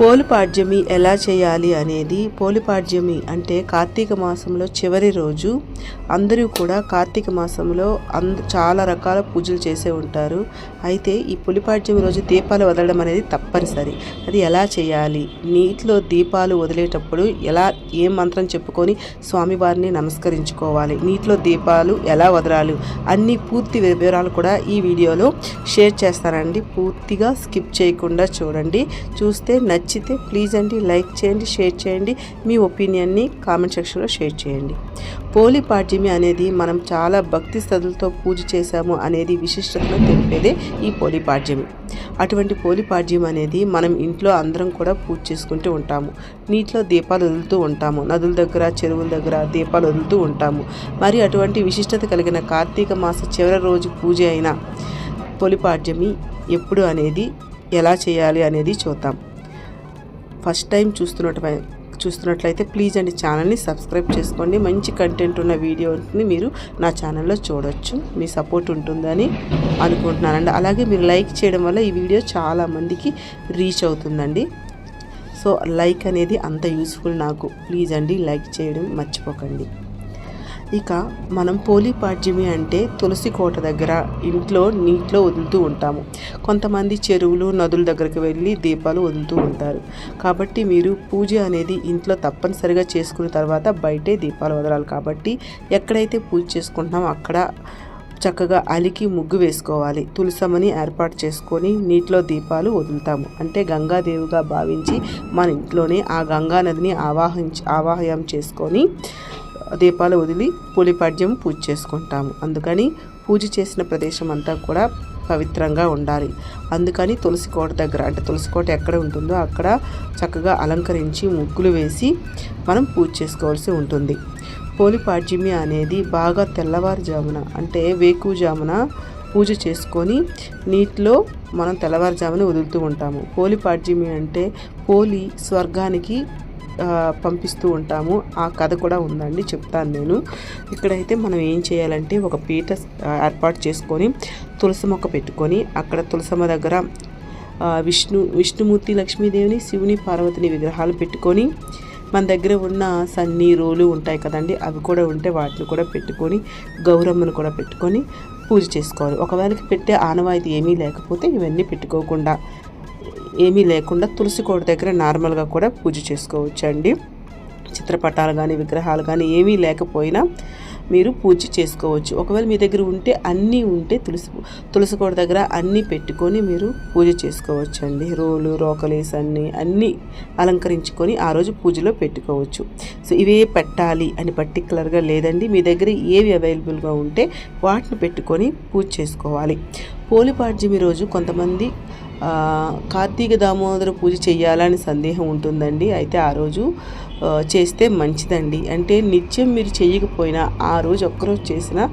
Polipadyami ఎలా చేయాలి అనేది పోలిపాడ్యమి అంటే కార్తీక మాసంలో చివరి రోజు. అందరూ కూడా కార్తీక మాసంలో అంద చాలా రకాల పూజలు చేసే ఉంటారు. అయితే ఈ పులిపాడ్యమి రోజు దీపాలు వదలడం అనేది తప్పనిసరి. అది ఎలా చేయాలి? నీటిలో దీపాలు వదిలేటప్పుడు ఎలా ఏ మంత్రం చెప్పుకొని స్వామివారిని నమస్కరించుకోవాలి? నీటిలో దీపాలు ఎలా వదలాలి? అన్ని పూర్తి వివరాలు కూడా ఈ వీడియోలో షేర్ చేస్తానండి. పూర్తిగా స్కిప్ చేయకుండా చూడండి. చూస్తే నచ్చితే ప్లీజ్ అండి లైక్ చేయండి షేర్ చేయండి మీ ఒపీనియన్ని కామెంట్ సెక్షన్లో షేర్ చేయండి. పోలి పాడ్యమి అనేది మనం చాలా భక్తి శ్రద్ధలతో పూజ చేశాము అనేది విశిష్టతను తెలిపేదే ఈ పోలి పాడ్యమి. అటువంటి పోలి పాడ్యం అనేది మనం ఇంట్లో అందరం కూడా పూజ చేసుకుంటూ ఉంటాము. నీటిలో దీపాలు వదులుతూ ఉంటాము. నదుల దగ్గర చెరువుల దగ్గర దీపాలు వదులుతూ ఉంటాము. మరి అటువంటి విశిష్టత కలిగిన కార్తీక మాస చివరి రోజు పూజ అయిన పోలిపాడ్యమి ఎప్పుడు అనేది ఎలా చేయాలి అనేది చూద్దాం. ఫస్ట్ టైం చూస్తున్నట్టు చూస్తున్నట్లయితే ప్లీజ్ అండి ఛానల్ని సబ్స్క్రైబ్ చేసుకోండి. మంచి కంటెంట్ ఉన్న వీడియోని మీరు నా ఛానల్లో చూడొచ్చు. మీ సపోర్ట్ ఉంటుందని అనుకుంటున్నానండి. అలాగే మీరు లైక్ చేయడం వల్ల ఈ వీడియో చాలామందికి రీచ్ అవుతుందండి. సో లైక్ అనేది అంత యూస్ఫుల్ నాకు. ప్లీజ్ అండి లైక్ చేయడం మర్చిపోకండి. ఇక మనం పోలిపాడ్యమి అంటే తులసి కోట దగ్గర ఇంట్లో నీటిలో వదులుతూ ఉంటాము. కొంతమంది చెరువులు నదుల దగ్గరికి వెళ్ళి దీపాలు వదులుతూ ఉంటారు. కాబట్టి మీరు పూజ అనేది ఇంట్లో తప్పనిసరిగా చేసుకున్న తర్వాత బయటే దీపాలు వదలాలి. కాబట్టి ఎక్కడైతే పూజ చేసుకుంటున్నామో అక్కడ చక్కగా అలికి ముగ్గు వేసుకోవాలి. తులసమని ఏర్పాటు చేసుకొని నీటిలో దీపాలు వదులుతాము. అంటే గంగాదేవిగా భావించి మన ఇంట్లోనే ఆ గంగా నదిని ఆవాహించి ఆవాహయం చేసుకొని దీపాలు వదిలి పులిపాడ్యం పూజ చేసుకుంటాము. అందుకని పూజ చేసిన ప్రదేశం అంతా కూడా పవిత్రంగా ఉండాలి. అందుకని తులసి కోట దగ్గర అంటే తులసి కోట ఎక్కడ ఉంటుందో అక్కడ చక్కగా అలంకరించి ముగ్గులు వేసి మనం పూజ చేసుకోవాల్సి ఉంటుంది. పోలిపాడ్యమి అనేది బాగా తెల్లవారుజామున అంటే వేకుజామున పూజ చేసుకొని నీటిలో మనం తెల్లవారుజామున వదులుతూ ఉంటాము. పోలిపాడ్యమి అంటే పోలి స్వర్గానికి పంపిస్తూ ఉంటాము. ఆ కథ కూడా ఉందండి చెప్తాను నేను. ఇక్కడైతే మనం ఏం చేయాలంటే ఒక పీట ఏర్పాటు చేసుకొని తులసి మొక్క పెట్టుకొని అక్కడ తులసమ్మ దగ్గర విష్ణు విష్ణుమూర్తి లక్ష్మీదేవిని శివుని పార్వతిని విగ్రహాలు పెట్టుకొని మన దగ్గర ఉన్న సన్ని రోలు ఉంటాయి కదండి అవి కూడా ఉంటే వాటిని కూడా పెట్టుకొని గౌరమ్మను కూడా పెట్టుకొని పూజ చేసుకోవాలి. ఒకవేళకి పెట్టే ఆనవాయితీ ఏమీ లేకపోతే ఇవన్నీ పెట్టుకోకుండా ఏమీ లేకుండా తులసి కోట దగ్గర నార్మల్గా కూడా పూజ చేసుకోవచ్చు అండి చిత్రపటాలు కానీ విగ్రహాలు కానీ ఏమీ లేకపోయినా మీరు పూజ చేసుకోవచ్చు. ఒకవేళ మీ దగ్గర ఉంటే అన్నీ ఉంటే తులసి తులసి కోట దగ్గర అన్నీ పెట్టుకొని మీరు పూజ చేసుకోవచ్చు అండి రోలు రోకలేస్ అన్నీ అన్నీ అలంకరించుకొని ఆ రోజు పూజలో పెట్టుకోవచ్చు. సో ఇవే పెట్టాలి అని పర్టికులర్గా లేదండి. మీ దగ్గర ఏవి అవైలబుల్గా ఉంటే వాటిని పెట్టుకొని పూజ చేసుకోవాలి. పోలిపాడ్యమి రోజు కొంతమంది కార్తీక దామోదర పూజ చేయాలని సందేహం ఉంటుందండి. అయితే ఆ రోజు చేస్తే మంచిదండి. అంటే నిత్యం మీరు చేయకపోయినా ఆ రోజు ఒక్కరోజు చేసినా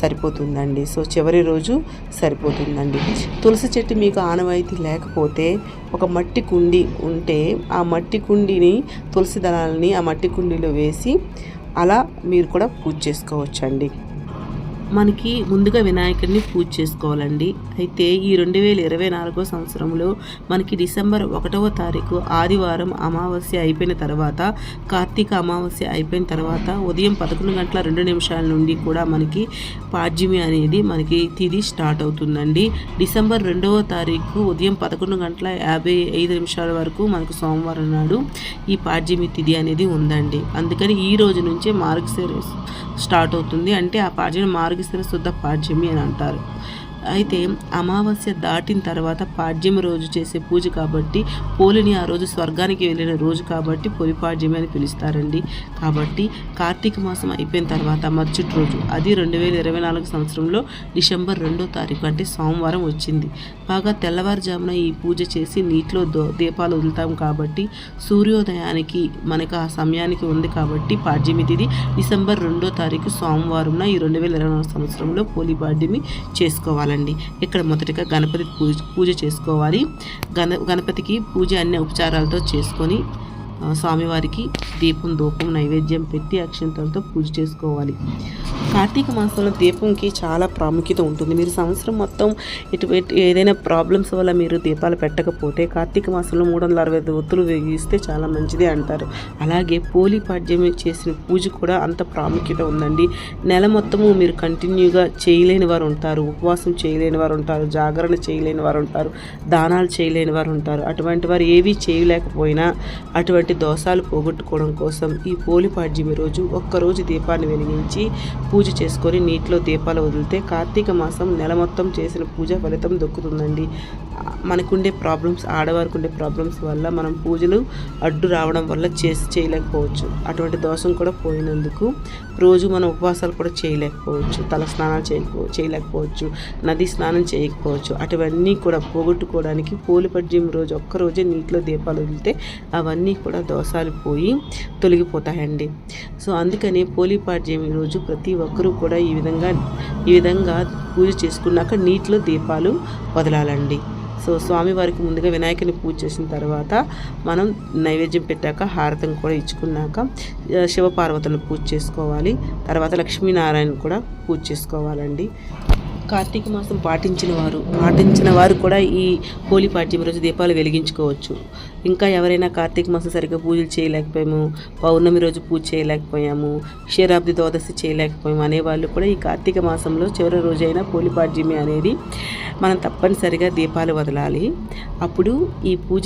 సరిపోతుందండి. సో చివరి రోజు సరిపోతుందండి. తులసి చెట్టు మీకు ఆనవాయితీ లేకపోతే ఒక మట్టి కుండి ఉంటే ఆ మట్టి కుండిని తులసి దళాలని ఆ మట్టి కుండీలో వేసి అలా మీరు కూడా పూజ చేసుకోవచ్చండి. మనకి ముందుగా వినాయకుడిని పూజ చేసుకోవాలండి. అయితే ఈ రెండు వేల ఇరవై నాలుగో సంవత్సరంలో మనకి డిసెంబర్ ఒకటవ తారీఖు ఆదివారం అమావాస్య అయిపోయిన తర్వాత కార్తీక అమావాస్య అయిపోయిన తర్వాత ఉదయం పదకొండు గంటల రెండు నిమిషాల నుండి కూడా మనకి పాడ్యమి అనేది మనకి తిది స్టార్ట్ అవుతుందండి. డిసెంబర్ రెండవ తారీఖు ఉదయం పదకొండు గంటల యాభై ఐదు నిమిషాల వరకు మనకు సోమవారం నాడు ఈ పాడ్యమి తిది అనేది ఉందండి. అందుకని ఈ రోజు నుంచే మార్గశిర స్టార్ట్ అవుతుంది. అంటే ఆ పాడ్యమి మార్గశిర శుద్ధ పాడ్యమి అని అంటారు. అయితే అమావాస్య దాటిన తర్వాత పాడ్యమి రోజు చేసే పూజ కాబట్టి పోలిని ఆ రోజు స్వర్గానికి వెళ్ళిన రోజు కాబట్టి పొలి పాడ్యమి అని పిలుస్తారండి. కాబట్టి కార్తీక మాసం అయిపోయిన తర్వాత మరుసటి రోజు అది రెండు వేల ఇరవై నాలుగు సంవత్సరంలో డిసెంబర్ రెండో తారీఖు అంటే సోమవారం వచ్చింది. బాగా తెల్లవారుజామున ఈ పూజ చేసి నీటిలో దో దీపాలు వదులుతాం కాబట్టి సూర్యోదయానికి మనకు ఆ సమయానికి ఉంది కాబట్టి పాడ్యమి తిది. డిసెంబర్ రెండో తారీఖు సోమవారంన ఈ రెండు వేల ఇరవై నాలుగు సంవత్సరంలో పోలి పాడ్యమి చేసుకోవాలండి. ఇక్కడ మొదటిగా గణపతి పూజ పూజ చేసుకోవాలి. గణ గణపతికి పూజ అన్ని ఉపచారాలతో చేసుకొని స్వామివారికి దీపం ధూపం నైవేద్యం పెట్టి అక్షంతలతో పూజ చేసుకోవాలి. కార్తీక మాసంలో దీపంకి చాలా ప్రాముఖ్యత ఉంటుంది. మీరు సంవత్సరం మొత్తం ఇటు ఏదైనా ప్రాబ్లమ్స్ వల్ల మీరు దీపాలు పెట్టకపోతే కార్తీక మాసంలో మూడు వందల అరవై ఐదు ఒత్తులు వేగిస్తే చాలా మంచిది అంటారు. అలాగే పోలి చేసిన పూజ కూడా అంత ప్రాముఖ్యత ఉందండి. నెల మొత్తము మీరు కంటిన్యూగా చేయలేని వారు ఉంటారు. ఉపవాసం చేయలేని వారు ఉంటారు. జాగరణ చేయలేని వారు ఉంటారు. దానాలు చేయలేని వారు ఉంటారు. అటువంటి వారు ఏవి చేయలేకపోయినా అటువంటి దోషాలు పోగొట్టుకోవడం కోసం ఈ పోలి పాడ్యమి రోజు ఒక్కరోజు దీపాన్ని వెలిగించి పూజ చేసుకొని నీటిలో దీపాలు వదిలితే కార్తీక మాసం నెల మొత్తం చేసిన పూజ ఫలితం దొక్కుతుందండి. మనకుండే ప్రాబ్లమ్స్ ఆడవారికి ఉండే ప్రాబ్లమ్స్ వల్ల మనం పూజలు అడ్డు రావడం వల్ల చేసి చేయలేకపోవచ్చు. అటువంటి దోషం కూడా పోయినందుకు రోజు మనం ఉపవాసాలు కూడా చేయలేకపోవచ్చు. తల స్నానాలు చేయకపో చేయలేకపోవచ్చు. నది స్నానం చేయకపోవచ్చు. అటువన్నీ కూడా పోగొట్టుకోవడానికి పోలిపడ్యం రోజు ఒక్కరోజే నీటిలో దీపాలు వదిలితే అవన్నీ కూడా దోషాలు పోయి తొలగిపోతాయండి. సో అందుకని పోలిపాడ్యమి రోజు ప్రతి ఒక్కరూ కూడా ఈ విధంగా ఈ విధంగా పూజ చేసుకున్నాక నీటిలో దీపాలు వదలాలండి. సో స్వామివారికి ముందుగా వినాయకుని పూజ చేసిన తర్వాత మనం నైవేద్యం పెట్టాక హారతం కూడా ఇచ్చుకున్నాక శివపార్వతులను పూజ చేసుకోవాలి. తర్వాత లక్ష్మీనారాయణ కూడా పూజ చేసుకోవాలండి. కార్తీక మాసం పాటించిన వారు పాటించిన వారు కూడా ఈ హోలీ పాడ్యం రోజు దీపాలు వెలిగించుకోవచ్చు. ఇంకా ఎవరైనా కార్తీక మాసం సరిగ్గా పూజలు చేయలేకపోయాము పౌర్ణమి రోజు పూజ చేయలేకపోయాము క్షీరాబ్ది ద్వాదశి చేయలేకపోయాము అనేవాళ్ళు కూడా ఈ కార్తీక మాసంలో చివరి రోజైన హోలీ పాడ్యమి అనేది మనం తప్పనిసరిగా దీపాలు వదలాలి. అప్పుడు ఈ పూజ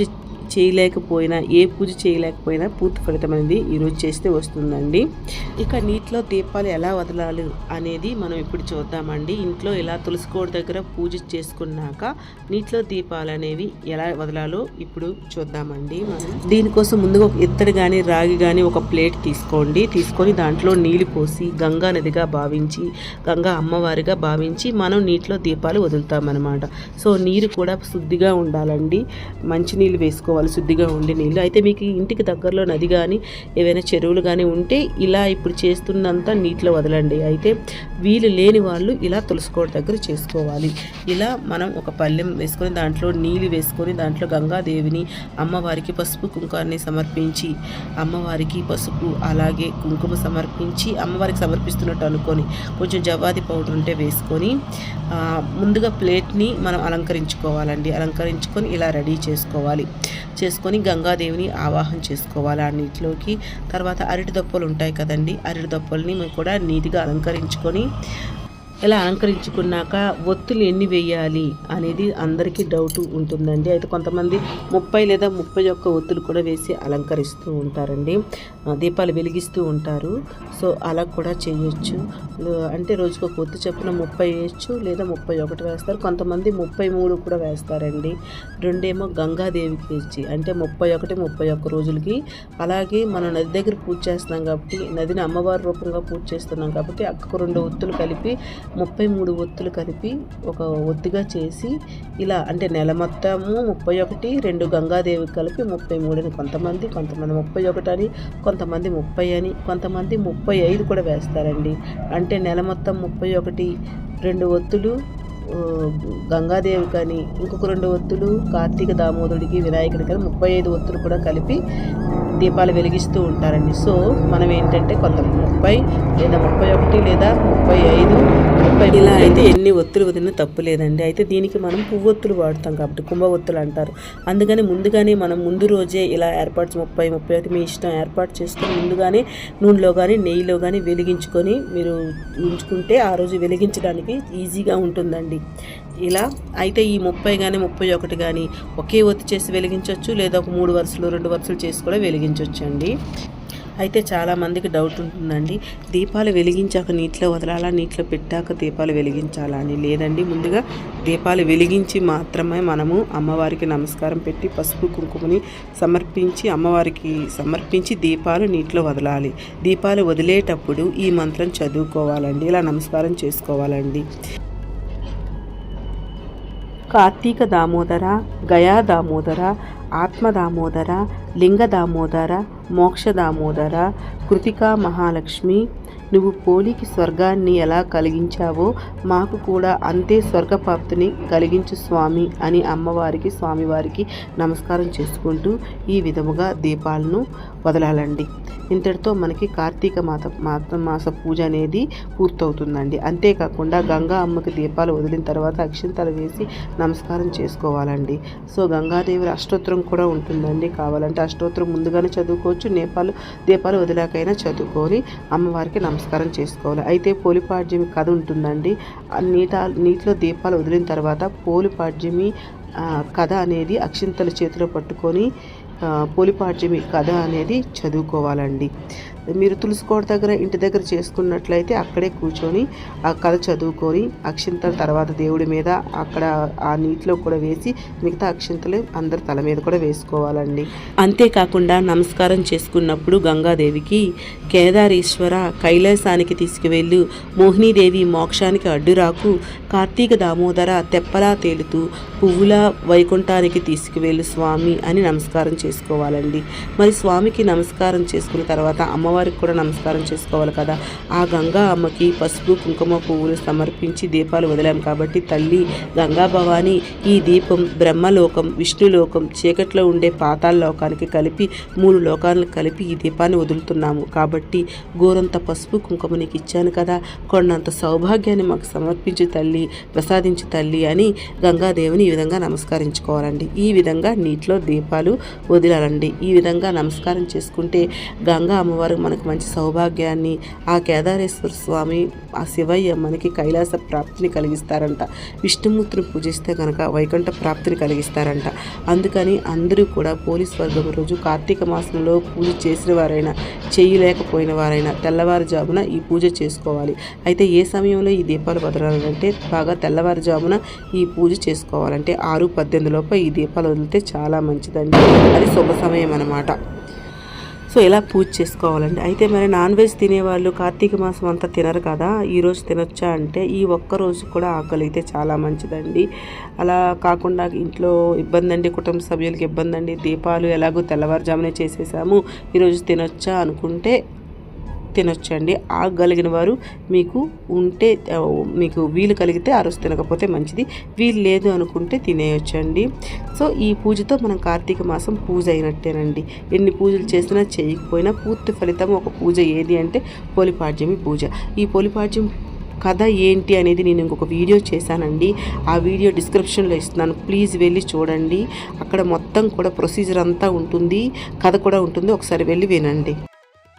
చేయలేకపోయినా ఏ పూజ చేయలేకపోయినా పూర్తి ఫలితం అనేది ఈరోజు చేస్తే వస్తుందండి. ఇక నీటిలో దీపాలు ఎలా వదలాలి అనేది మనం ఇప్పుడు చూద్దామండి. ఇంట్లో ఇలా తులసి దగ్గర పూజ చేసుకున్నాక నీటిలో దీపాలు అనేవి ఎలా వదలాలో ఇప్పుడు చూద్దామండి మనం. దీనికోసం ముందుగా ఒక ఇత్తడి కానీ రాగి కానీ ఒక ప్లేట్ తీసుకోండి. తీసుకొని దాంట్లో నీళ్ళు పోసి గంగా నదిగా భావించి గంగా అమ్మవారిగా భావించి మనం నీటిలో దీపాలు వదులుతామన్నమాట. సో నీరు కూడా శుద్ధిగా ఉండాలండి. మంచి నీళ్ళు వేసుకోవాలి శుద్ధిగా ఉండే నీళ్ళు. అయితే మీకు ఇంటికి దగ్గరలో నది కానీ ఏవైనా చెరువులు కానీ ఉంటే ఇలా ఇప్పుడు చేస్తున్నంత నీటిలో వదలండి. అయితే వీలు లేని వాళ్ళు ఇలా తులసికోట దగ్గర చేసుకోవాలి. ఇలా మనం ఒక పళ్ళెం వేసుకొని దాంట్లో నీళ్ళు వేసుకొని దాంట్లో గంగాదేవిని అమ్మవారికి పసుపు కుంకాన్ని సమర్పించి అమ్మవారికి పసుపు అలాగే కుంకుమ సమర్పించి అమ్మవారికి సమర్పిస్తున్నట్టు అనుకొని కొంచెం జవాది పౌడర్ ఉంటే వేసుకొని ముందుగా ప్లేట్ని మనం అలంకరించుకోవాలండి. అలంకరించుకొని ఇలా రెడీ చేసుకోవాలి. చేసుకొని గంగాదేవిని ఆవాహన చేసుకోవాలి. ఆ నీటిలోకి తర్వాత అరటి దొప్పలు ఉంటాయి కదండి. అరటి దొప్పల్ని మేము కూడా నీట్గా అలంకరించుకొని ఇలా అలంకరించుకున్నాక ఒత్తులు ఎన్ని వేయాలి అనేది అందరికీ డౌట్ ఉంటుందండి. అయితే కొంతమంది ముప్పై లేదా ముప్పై ఒక్క ఒత్తులు కూడా వేసి అలంకరిస్తూ ఉంటారండి. దీపాలు వెలిగిస్తూ ఉంటారు. సో అలా కూడా చేయొచ్చు. అంటే రోజుకు ఒక ఒత్తు చొప్పున ముప్పై వేయచ్చు లేదా ముప్పై ఒకటి వేస్తారు. కొంతమంది ముప్పై మూడు కూడా వేస్తారండి. రెండేమో గంగాదేవికి ఇచ్చి అంటే ముప్పై ఒకటి ముప్పై ఒక్క రోజులకి. అలాగే మనం నది దగ్గర పూజ చేస్తున్నాం కాబట్టి నదిని అమ్మవారి రూపంగా పూజ చేస్తున్నాం కాబట్టి అక్కకు రెండు ఒత్తులు కలిపి ముప్పై మూడు ఒత్తులు కలిపి ఒక ఒత్తిగా చేసి ఇలా అంటే నెల మొత్తము ముప్పై ఒకటి రెండు గంగాదేవి కలిపి ముప్పై మూడు అని కొంతమంది కొంతమంది ముప్పై ఒకటి అని కొంతమంది ముప్పై అని కొంతమంది ముప్పై ఐదు కూడా వేస్తారండి. అంటే నెల మొత్తం ముప్పై ఒకటి రెండు ఒత్తులు గంగాదేవి కానీ ఇంకొక రెండు ఒత్తులు కార్తీక దామోదరుడికి వినాయకుడికి కానీ ముప్పై ఐదు ఒత్తులు కూడా కలిపి దీపాలు వెలిగిస్తూ ఉంటారండి. సో మనం ఏంటంటే కొంత ముప్పై లేదా ముప్పై ఒకటి లేదా ముప్పై ఐదు ఇలా అయితే ఎన్ని ఒత్తులు వదిలినా తప్పు లేదండి. అయితే దీనికి మనం పువ్వొత్తులు వాడతాం కాబట్టి కుంభ ఒత్తులు అంటారు. అందుకని ముందుగానే మనం ముందు రోజే ఇలా ఏర్పాటు ముప్పై ముప్పై ఒకటి మీ ఇష్టం ఏర్పాటు చేసుకొని ముందుగానే నూనెలో కానీ నెయ్యిలో కానీ వెలిగించుకొని మీరు ఉంచుకుంటే ఆ రోజు వెలిగించడానికి ఈజీగా ఉంటుందండి. ఇలా అయితే ఈ ముప్పై కానీ ముప్పై ఒకటి కానీ ఒకే ఒత్తి చేసి వెలిగించవచ్చు లేదా ఒక మూడు వరుసలు రెండు వరుసలు చేసి కూడా వెలిగించవచ్చు అండి అయితే చాలామందికి డౌట్ ఉంటుందండి. దీపాలు వెలిగించాక నీటిలో వదలాలా? నీటిలో పెట్టాక దీపాలు వెలిగించాలా అని. లేదండి ముందుగా దీపాలు వెలిగించి మాత్రమే మనము అమ్మవారికి నమస్కారం పెట్టి పసుపు కుంకుమని సమర్పించి అమ్మవారికి సమర్పించి దీపాలు నీటిలో వదలాలి. దీపాలు వదిలేటప్పుడు ఈ మంత్రం చదువుకోవాలండి. ఇలా నమస్కారం చేసుకోవాలండి. కార్తీక దామోదర గయా దామోదర ఆత్మ దామోదర లింగ దామోదర మోక్ష దామోదర కృతికా మహాలక్ష్మి నువ్వు పోలికి స్వర్గాన్ని ఎలా కలిగించావో మాకు కూడా అంతే స్వర్గప్రాప్తిని కలిగించు స్వామి అని అమ్మవారికి స్వామివారికి నమస్కారం చేసుకుంటూ ఈ విధముగా దీపాలను వదలాలండి. ఇంతటితో మనకి కార్తీక మాత మాత మాస పూజ అనేది పూర్తవుతుందండి. అంతేకాకుండా గంగా అమ్మకి దీపాలు వదిలిన తర్వాత అక్షింతలు వేసి నమస్కారం చేసుకోవాలండి. సో గంగాదేవి అష్టోత్తరం కూడా ఉంటుందండి కావాలంటే. అష్టోత్తరం ముందుగానే చదువుకోవచ్చు. నేపాలు దీపాలు వదిలాకైనా చదువుకొని అమ్మవారికి నమస్కారం చేసుకోవాలి. అయితే పోలిపాడ్యమి కథ ఉంటుందండి. నీట నీటిలో దీపాలు వదిలిన తర్వాత పోలిపాడ్యమి కథ అనేది అక్షింతల చేతిలో పట్టుకొని పులిపాడ్యమి కథ అనేది చదువుకోవాలండి. మీరు తులసికోట దగ్గర ఇంటి దగ్గర చేసుకున్నట్లయితే అక్కడే కూర్చొని ఆ కథ చదువుకొని అక్షింతల తర్వాత దేవుడి మీద అక్కడ ఆ నీటిలో కూడా వేసి మిగతా అక్షింతలు అందరి తల మీద కూడా వేసుకోవాలండి. అంతేకాకుండా నమస్కారం చేసుకున్నప్పుడు గంగాదేవికి కేదారేశ్వర కైలాసానికి తీసుకువెళ్ళు మోహినీదేవి మోక్షానికి అడ్డురాకు కార్తీక దామోదర తెప్పలా తేలుతూ పువ్వుల వైకుంఠానికి తీసుకువెళ్ళు స్వామి అని నమస్కారం చేసుకోవాలండి. మరి స్వామికి నమస్కారం చేసుకున్న తర్వాత అమ్మ అమ్మవారికి కూడా నమస్కారం చేసుకోవాలి కదా. ఆ గంగా అమ్మకి పసుపు కుంకుమ పువ్వులు సమర్పించి దీపాలు వదిలాం కాబట్టి తల్లి గంగా భవాని ఈ దీపం బ్రహ్మలోకం విష్ణులోకం చీకట్లో ఉండే పాతాల లోకానికి కలిపి మూడు లోకాలను కలిపి ఈ దీపాన్ని వదులుతున్నాము. కాబట్టి గోరంత పసుపు కుంకుమ నీకు ఇచ్చాను కదా. కొండంత సౌభాగ్యాన్ని మాకు సమర్పించి తల్లి ప్రసాదించు తల్లి అని గంగాదేవిని ఈ విధంగా నమస్కరించుకోవాలండి. ఈ విధంగా నీటిలో దీపాలు వదిలాలండి. ఈ విధంగా నమస్కారం చేసుకుంటే గంగా అమ్మవారు మనకు మంచి సౌభాగ్యాన్ని ఆ కేదారేశ్వర స్వామి ఆ శివయ్య మనకి కైలాస ప్రాప్తిని కలిగిస్తారంట. విష్ణుమూర్తిని పూజిస్తే కనుక వైకుంఠ ప్రాప్తిని కలిగిస్తారంట. అందుకని అందరూ కూడా పోలీస్ వర్గం రోజు కార్తీక మాసంలో పూజ చేసిన వారైనా చేయలేకపోయిన వారైనా తెల్లవారుజామున ఈ పూజ చేసుకోవాలి. అయితే ఏ సమయంలో ఈ దీపాలు వదలాలంటే బాగా తెల్లవారుజామున ఈ పూజ చేసుకోవాలంటే ఆరు పద్దెనిమిది లోపల ఈ దీపాలు వదిలితే చాలా మంచిదండి. అది శుభ సమయం అన్నమాట. సో ఇలా పూజ చేసుకోవాలండి? అయితే మరి నాన్ వెజ్ తినేవాళ్ళు కార్తీక మాసం అంతా తినరు కదా ఈరోజు తినొచ్చా అంటే ఈ ఒక్క రోజు కూడా ఆకలిగితే చాలా మంచిదండి. అలా కాకుండా ఇంట్లో ఇబ్బంది అండి కుటుంబ సభ్యులకి ఇబ్బంది అండి దీపాలు ఎలాగో తెల్లవారుజామునే చేసేసాము ఈరోజు తినొచ్చా అనుకుంటే తినొచ్చండి. ఆగలిగిన వారు మీకు ఉంటే మీకు వీలు కలిగితే ఆ రోజు తినకపోతే మంచిది. వీలు లేదు అనుకుంటే తినేయొచ్చండి. సో ఈ పూజతో మనం కార్తీక మాసం పూజ అయినట్టేనండి. ఎన్ని పూజలు చేసినా చేయకపోయినా పూర్తి ఫలితం ఒక పూజ ఏది అంటే పోలిపాడ్యమి పూజ. ఈ పోలిపాడ్యం కథ ఏంటి అనేది నేను ఇంకొక వీడియో చేశానండి. ఆ వీడియో డిస్క్రిప్షన్లో ఇస్తున్నాను. ప్లీజ్ వెళ్ళి చూడండి. అక్కడ మొత్తం కూడా ప్రొసీజర్ అంతా ఉంటుంది. కథ కూడా ఉంటుంది. ఒకసారి వెళ్ళి వినండి.